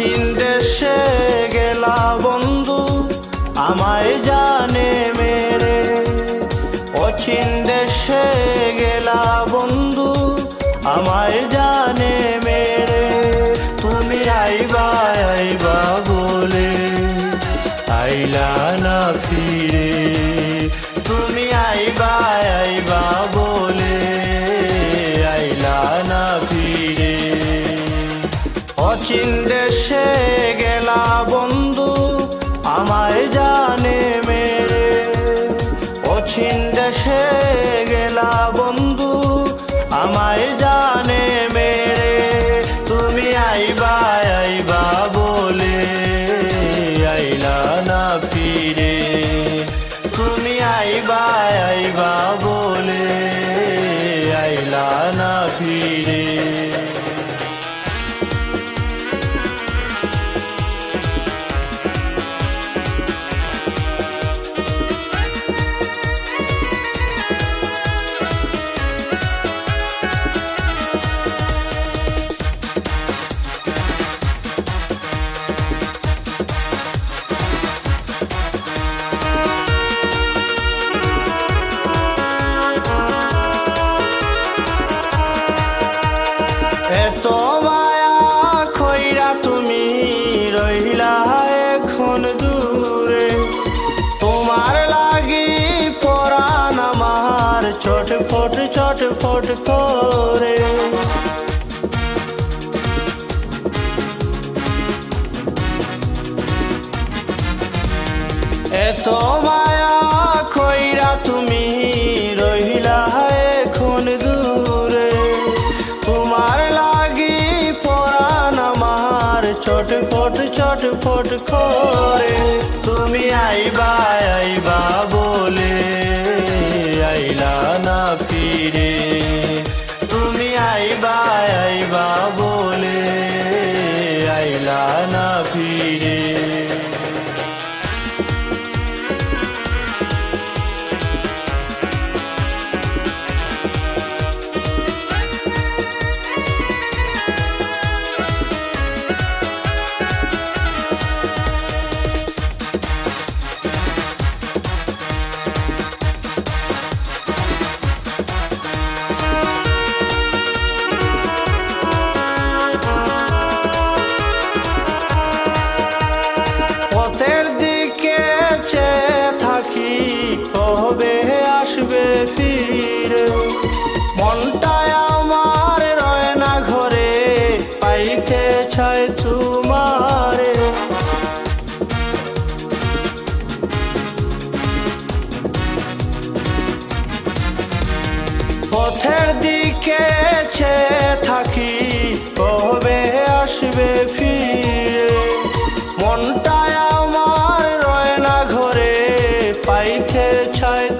অচিন দেশে গেলা বন্ধু, আমায় জানে মেরে। অচিন দেশে গেলা বন্ধু, আমায় জানে মেরে। তুমি আইবা আইবা। অচিন দেশে ছটফট করে। এত মায়া খইরা তুমি রহিলা এখন দূরে। তোমার লাগি পরাণ আমার ছটফট ছটফট করে। আইলা না ফিরে। পথের দিকে চেয়ে থাকি, কবে আসবে ফিরে? মনটায় আমার রয় না ঘরে, পাইতে চাই তোমারে। পথের দিকে পাইতে চাই তোমার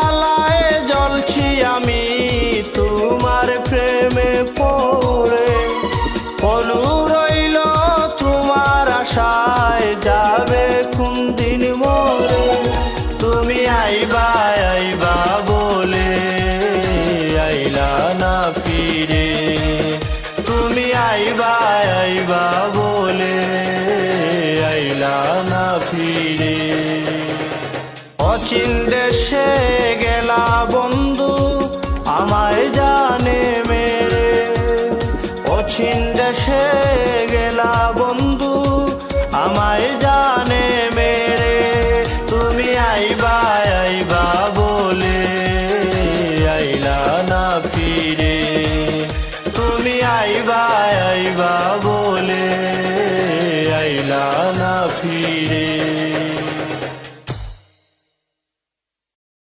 না ফিরে অচিন দেশে গেলা